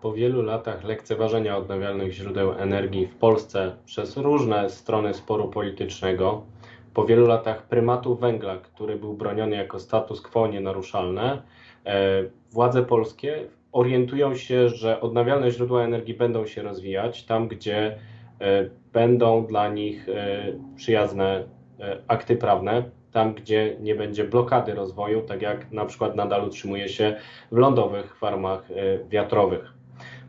Po wielu latach lekceważenia odnawialnych źródeł energii w Polsce przez różne strony sporu politycznego, po wielu latach prymatu węgla, który był broniony jako status quo nienaruszalne, e, władze polskie orientują się, że odnawialne źródła energii będą się rozwijać tam, gdzie e, będą dla nich e, przyjazne akty prawne, tam, gdzie nie będzie blokady rozwoju, tak jak na przykład nadal utrzymuje się w lądowych farmach wiatrowych.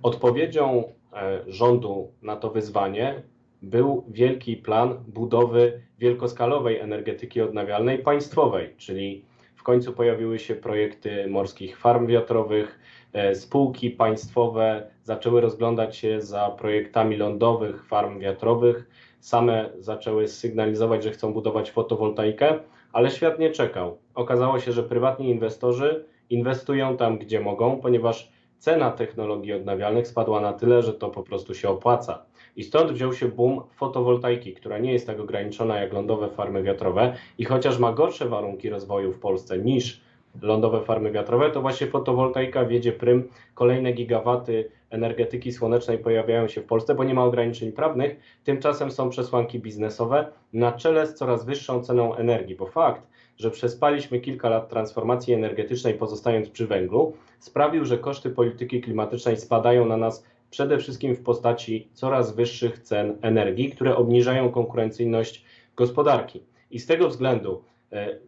Odpowiedzią e, rządu na to wyzwanie był wielki plan budowy wielkoskalowej energetyki odnawialnej państwowej, czyli w końcu pojawiły się projekty morskich farm wiatrowych, e, spółki państwowe zaczęły rozglądać się za projektami lądowych farm wiatrowych, same zaczęły sygnalizować, że chcą budować fotowoltaikę, ale świat nie czekał. Okazało się, że prywatni inwestorzy inwestują tam, gdzie mogą, ponieważ cena technologii odnawialnych spadła na tyle, że to po prostu się opłaca. I stąd wziął się boom fotowoltaiki, która nie jest tak ograniczona jak lądowe farmy wiatrowe i chociaż ma gorsze warunki rozwoju w Polsce niż lądowe farmy wiatrowe, to właśnie fotowoltaika wiedzie prym. Kolejne gigawaty energetyki słonecznej pojawiają się w Polsce, bo nie ma ograniczeń prawnych. Tymczasem są przesłanki biznesowe na czele z coraz wyższą ceną energii, bo fakt, że przespaliśmy kilka lat transformacji energetycznej pozostając przy węglu, sprawił, że koszty polityki klimatycznej spadają na nas przede wszystkim w postaci coraz wyższych cen energii, które obniżają konkurencyjność gospodarki. I z tego względu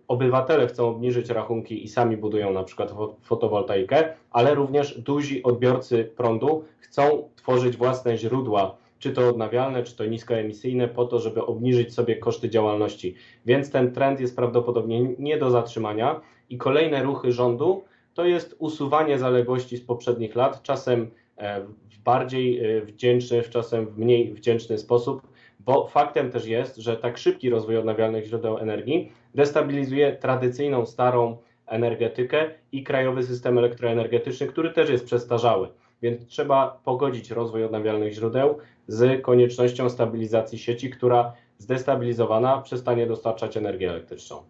obywatele chcą obniżyć rachunki i sami budują na przykład fotowoltaikę, ale również duzi odbiorcy prądu chcą tworzyć własne źródła czy to odnawialne, czy to niskoemisyjne, po to, żeby obniżyć sobie koszty działalności. Więc ten trend jest prawdopodobnie nie do zatrzymania i kolejne ruchy rządu to jest usuwanie zaległości z poprzednich lat, czasem e, w bardziej e, wdzięczny, czasem w mniej wdzięczny sposób, bo faktem też jest, że tak szybki rozwój odnawialnych źródeł energii destabilizuje tradycyjną, starą energetykę i krajowy system elektroenergetyczny, który też jest przestarzały. Więc trzeba pogodzić rozwój odnawialnych źródeł z koniecznością stabilizacji sieci, która zdestabilizowana przestanie dostarczać energię elektryczną.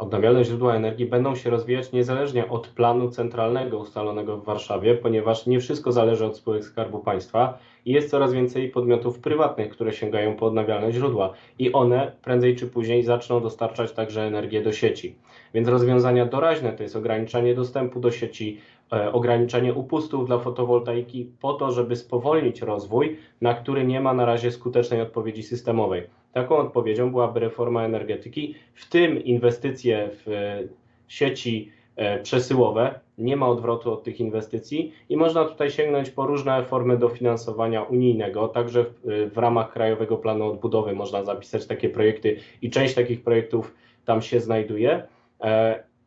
Odnawialne źródła energii będą się rozwijać niezależnie od planu centralnego ustalonego w Warszawie, ponieważ nie wszystko zależy od spółek Skarbu Państwa i jest coraz więcej podmiotów prywatnych, które sięgają po odnawialne źródła i one prędzej czy później zaczną dostarczać także energię do sieci. Więc rozwiązania doraźne to jest ograniczanie dostępu do sieci, e, ograniczenie upustów dla fotowoltaiki po to, żeby spowolnić rozwój, na który nie ma na razie skutecznej odpowiedzi systemowej. Taką odpowiedzią byłaby reforma energetyki, w tym inwestycje w e, sieci e, przesyłowe. Nie ma odwrotu od tych inwestycji i można tutaj sięgnąć po różne formy dofinansowania unijnego. Także w, w ramach Krajowego Planu Odbudowy można zapisać takie projekty i część takich projektów tam się znajduje.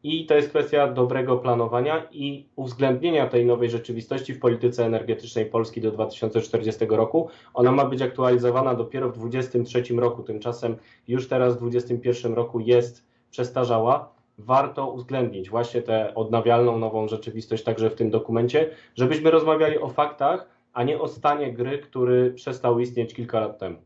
I to jest kwestia dobrego planowania i uwzględnienia tej nowej rzeczywistości w polityce energetycznej Polski do 2040 roku. Ona ma być aktualizowana dopiero w 2023 roku, tymczasem już teraz w 2021 roku jest przestarzała. Warto uwzględnić właśnie tę odnawialną nową rzeczywistość także w tym dokumencie, żebyśmy rozmawiali o faktach, a nie o stanie gry, który przestał istnieć kilka lat temu.